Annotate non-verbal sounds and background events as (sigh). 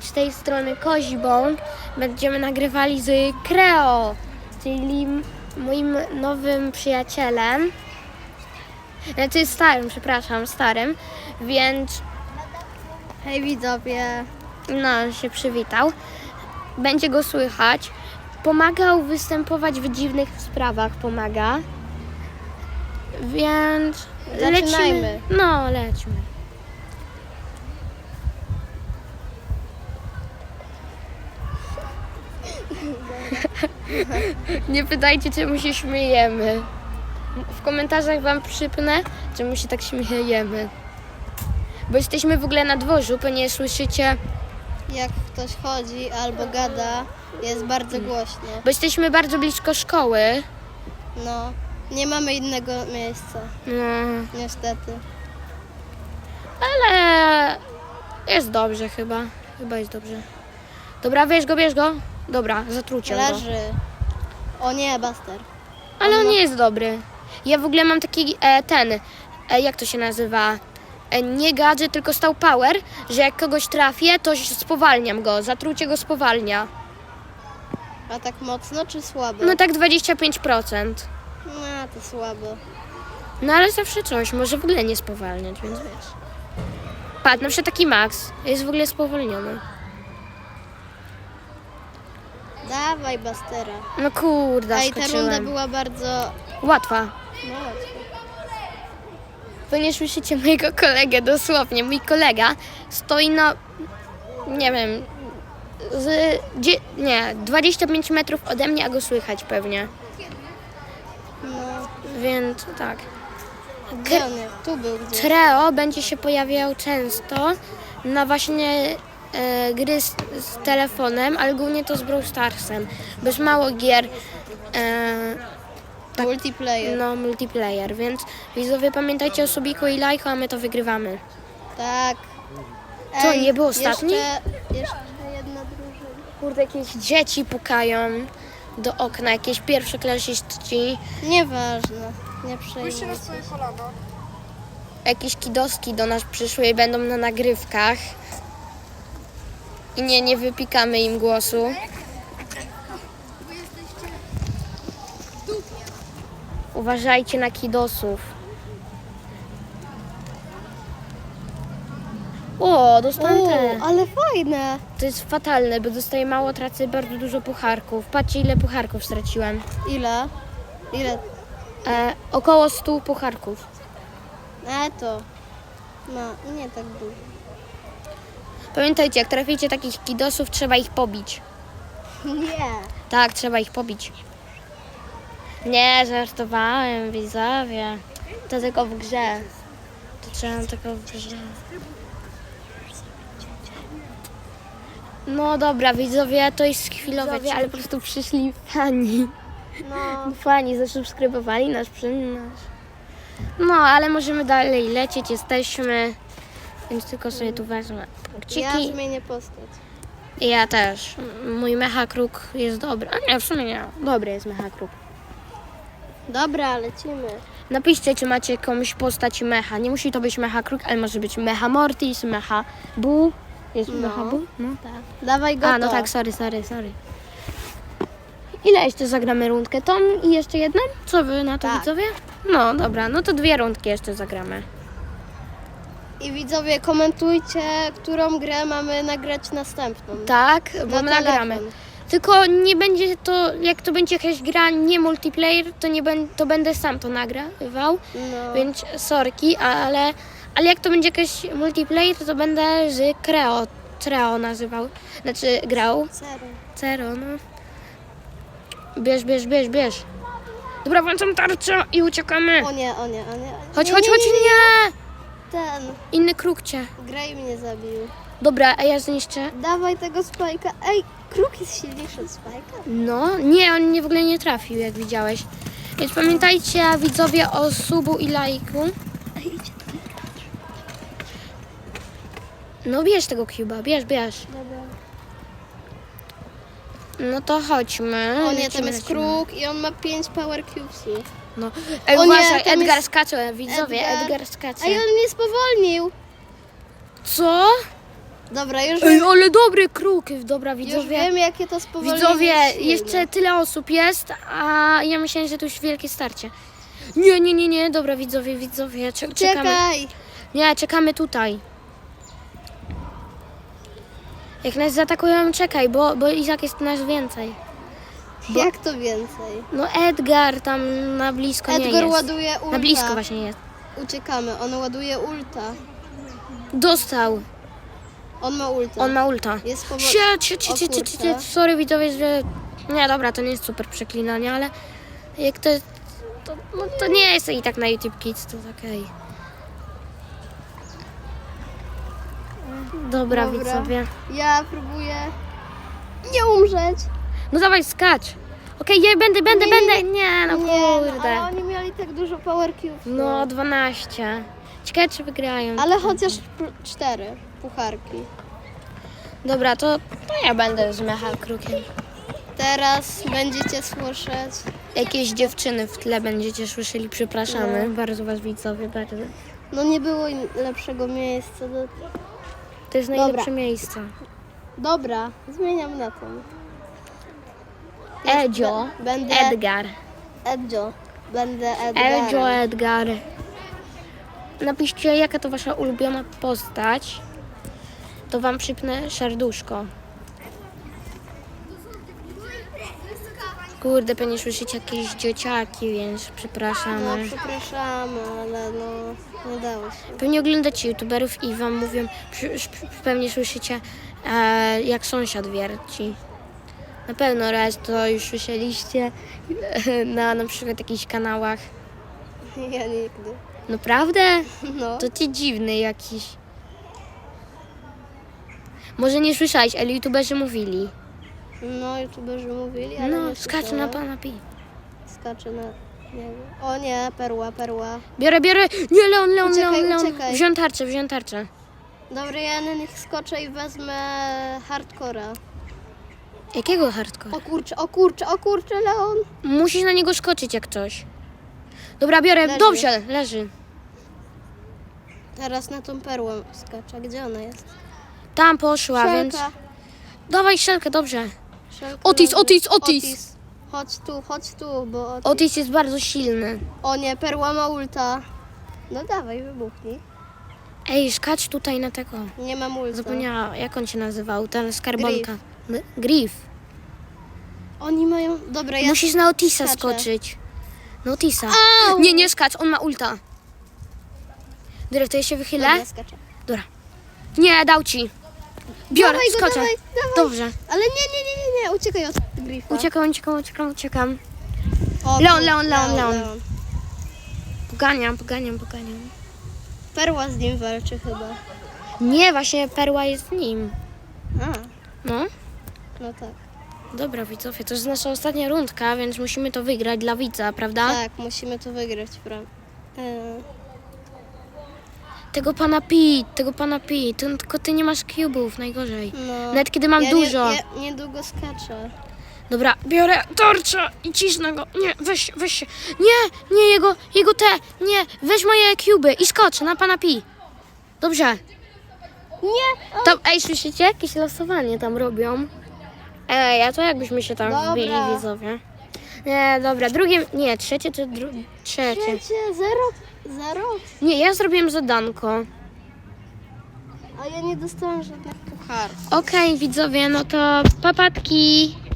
z tej strony Kozi Bąk. Będziemy nagrywali z Kreo, czyli moim nowym przyjacielem. Znaczy starym, przepraszam, starym, więc Hej widzowie. no, się przywitał. Będzie go słychać. Pomagał występować w dziwnych sprawach, pomaga. Więc lecimy. Zaczynajmy. No, lećmy. (laughs) Nie pytajcie, czemu się śmiejemy. W komentarzach wam przypnę, czemu się tak śmiejemy. Bo jesteśmy w ogóle na dworzu, ponieważ słyszycie Jak ktoś chodzi albo gada, jest bardzo głośno. Bo jesteśmy bardzo blisko szkoły. No, nie mamy innego miejsca, No, niestety. ale jest dobrze chyba. Chyba jest dobrze. Dobra, bierz go, bierz go. Dobra, zatrucie go. Leży. O nie, Buster. Ale on nie jest dobry. Ja w ogóle mam taki e, ten, e, jak to się nazywa? E, nie gadżet, tylko stał power, że jak kogoś trafię, to się spowalniam go. Zatrucie go spowalnia. A tak mocno czy słabo? No tak 25%. No, to słabo. No ale zawsze coś, może w ogóle nie spowalniać, więc wiesz. Patrz, na przykład taki Max jest w ogóle spowolniony. Dawaj Bustera. No kurde, Ej, ta runda była bardzo... Łatwa. No, łatwa. Wy nie słyszycie mojego kolegę dosłownie. Mój kolega stoi na, nie wiem, z, dzie, nie, 25 metrów ode mnie, a go słychać pewnie. no. Więc tak. Gdzie on jest? Tu był gdzieś. Treo będzie się pojawiał często na właśnie e, gry z, z telefonem, ale głównie to z Brawl Starsem. Bo jest mało gier e, Multiplayer. no, multiplayer, więc widzowie pamiętajcie o subiku i lajku, a my to wygrywamy. Tak. Co, nie był ostatni? Jeszcze, jeszcze jedna drużyna. Kurde, jakieś dzieci pukają do okna, jakieś pierwszoklasistki, Nieważne. Nie przejmuj się. jakieś kidoski do nas przyszły i będą na nagrywkach. I nie, nie wypikamy im głosu. Uważajcie na kidosów. O, dostałem te. O, ale fajne. To jest fatalne, bo dostaję mało, tracę bardzo dużo pucharków. Patrzcie, ile pucharków straciłem. Ile? Ile? E, około 100 pucharków. E to. No, nie tak dużo. Pamiętajcie, jak traficie takich kidosów, trzeba ich pobić. Nie. Tak, trzeba ich pobić. Nie, żartowałem, widzowie. To tylko w grze. To trzeba tylko w grze. No dobra, widzowie, to jest chwilowe, ale po prostu przyszli fani. No. (laughs) Fani zasubskrybowali nasz nasz. No, ale możemy dalej lecieć, jesteśmy. Więc tylko sobie tu wezmę Ja zmienię postać. Ja też. Mój mechakruk jest dobry. A nie, w sumie nie. Dobry jest mechakruk. Dobra, lecimy. Napiszcie, czy macie jakąś postać mecha. Nie musi to być mechakruk, ale może być mecha Mortis, mecha Bu. Jest No. mecha Bu? No tak. Dawaj go A, no tak, sorry, sorry, sorry. Ile jeszcze zagramy rundkę? Tą i jeszcze jedną? Co wy na to Tak. widzowie? No dobra, no to dwie rundki jeszcze zagramy. I widzowie, komentujcie, którą grę mamy nagrać następną. Tak, bo my nagramy. Tylko nie będzie to, jak to będzie jakaś gra nie multiplayer, to nie ben, to będę sam to nagrywał, No. więc sorki, ale, ale jak to będzie jakaś multiplayer, to, to będę z Creo, Treo nazywał, znaczy grał. Serio. Cero, no. Bierz, bierz, bierz, bierz. Dobra, włączam tarczę i uciekamy. O nie, o nie, o nie. Chodź, nie, chodź, chodź, nie! Ten. Inny kruk cię. Graj mnie zabił. Dobra, a ja zniszczę. Dawaj tego spajka. Ej, kruk jest silniejszy od spajka. No, nie, on nie w ogóle nie trafił, jak widziałeś. Więc pamiętajcie, widzowie, o subu i lajku. Ej, idzie. No bierz tego cuba, bierz, bierz. Dobra. No to chodźmy. O nie, lecimy, tam jest lecimy. kruk i on ma 5 power cubesów. No. Ej, O nie, uważaj, tam Edgar jest skacze, widzowie, Edgar. Edgar skacze. Ej, on mnie spowolnił. Co? Dobra, już, Ej, ale dobry kruk. Dobra, już widzowie. wiem jakie to spowolnienie Widzowie, silne. jeszcze tyle osób jest, a ja myślałem, że to już wielkie starcie. Nie, nie, nie, nie, dobra, widzowie, widzowie, cze- czekamy. Czekaj! Nie, czekamy tutaj. Jak nas zaatakują, czekaj, bo, bo Izak jest nas więcej. Jak to więcej? No Edgar tam na blisko nie Edgar jest. ładuje ulta. Na blisko właśnie jest. Uciekamy, on ładuje ulta. Dostał. On ma ulta. On ma ulta. Jest. Cie, cie, cie, O cie, cie. kurczę. Sorry widzowie, że... Nie, dobra, to nie jest super przeklinanie, ale jak to... To, no, to nie jest i tak na YouTube Kids, to okej. Dobra, Dobra. widzowie. Ja próbuję nie umrzeć. No dawaj, skacz. Okej, ja będę, będę, Nie, będę. Nie, no nie, no, kurde. ale oni mieli tak dużo power cubes. No, 12. Ciekawe, czy wygrają. Ale chociaż p- cztery pucharki. Dobra, to, to ja będę z Mechal Krukiem. Teraz będziecie słyszeć. Jakieś dziewczyny w tle będziecie słyszeli, przepraszamy. Bardzo was widzowie, bardzo. No nie było lepszego miejsca. Do... To jest najlepsze miejsce. Dobra, zmieniam na to. Edzio, Będę Edgar. Edzio. Będę Edgar. Edzio, Edgar. Napiszcie, jaka to wasza ulubiona postać. To wam przypnę serduszko. Kurde, pewnie słyszycie jakieś dzieciaki, więc No przepraszamy. przepraszamy, ale no nie dało się. Pewnie oglądacie youtuberów i wam mówią, przy, przy, pewnie słyszycie e, jak sąsiad wierci. Na pewno raz to już słyszeliście (laughs) na na przykład jakichś kanałach. (laughs) Ja nigdy. Naprawdę? (laughs) No. To ci dziwny jakiś. Może nie słyszałeś, ale youtuberzy mówili. No, youtuberzy mówili, ale No, nie skacz na słyszałem. pana pi. Skacze na... Nie wiem. O nie, perła, perła. Biorę, biorę. Nie, Leon, Leon, Uciekaj, Leon, Leon. uciekaj. Wziąłem tarczę, wziąłem tarczę. Dobra, ja na nich skoczę i wezmę hardcora. Jakiego hardcore? O kurczę, o kurczę, o kurczę, Leon. Musisz na niego skoczyć jak coś. Dobra, biorę. Leży. Dobrze, leży. Teraz na tą perłę skaczę. Gdzie ona jest? Tam poszła, więc... Szelka. Dawaj szelkę, dobrze. Szelka Otis, leży. Otis, Otis. Chodź tu, chodź tu, bo Otis... Otis jest bardzo silny. O nie, perła ma ulta. No dawaj, wybuchnij. Ej, skacz tutaj na tego. Nie mam ulta. Zapomniałam, jak on się nazywał, ten skarbonka. N- Griff. Oni mają... Dobra, ja... Musisz na Otisa skaczę. skoczyć. Na Otisa. Au! Nie, nie skacz, on ma ulta. Dobra, to ja się wychylę. Dobra, skaczę. Dobra. Nie, dał ci. Biorę, Dawaj go, skoczę. dawaj, dawaj. Dobrze. Ale nie, nie, nie, nie, nie, uciekaj od Griffa. Uciekam, uciekam, uciekam, uciekam. O, Leon, kur- Leon, Leon, Leon. Poganiam, poganiam, poganiam. Perła z nim walczy chyba. Nie, właśnie perła jest z nim. A, No. No tak. Dobra, widzowie, to jest nasza ostatnia rundka, więc musimy to wygrać dla widza, prawda? Tak, musimy to wygrać, prawda? E, Tego pana Pi, tego pana Pi, ty, tylko ty nie masz cubów, najgorzej. no. Nawet kiedy mam ja dużo. Nie, ja niedługo skaczę. Dobra, biorę torczę i cisnę go. Nie, weź, weź się. Nie, nie, jego, jego te, nie, weź moje cuby i skocz na pana Pi. Dobrze. Nie! To, ej, słyszycie? Jakieś losowanie tam robią. Ej, a to jakbyśmy się tam Dobra. wbili, widzowie. Nie, dobra, drugie, nie, trzecie to dru, trzecie. Trzecie, zero, zero. Nie, ja zrobiłem zadanko. A ja nie dostałam żadnych pucharów. Okej, widzowie, no to papatki.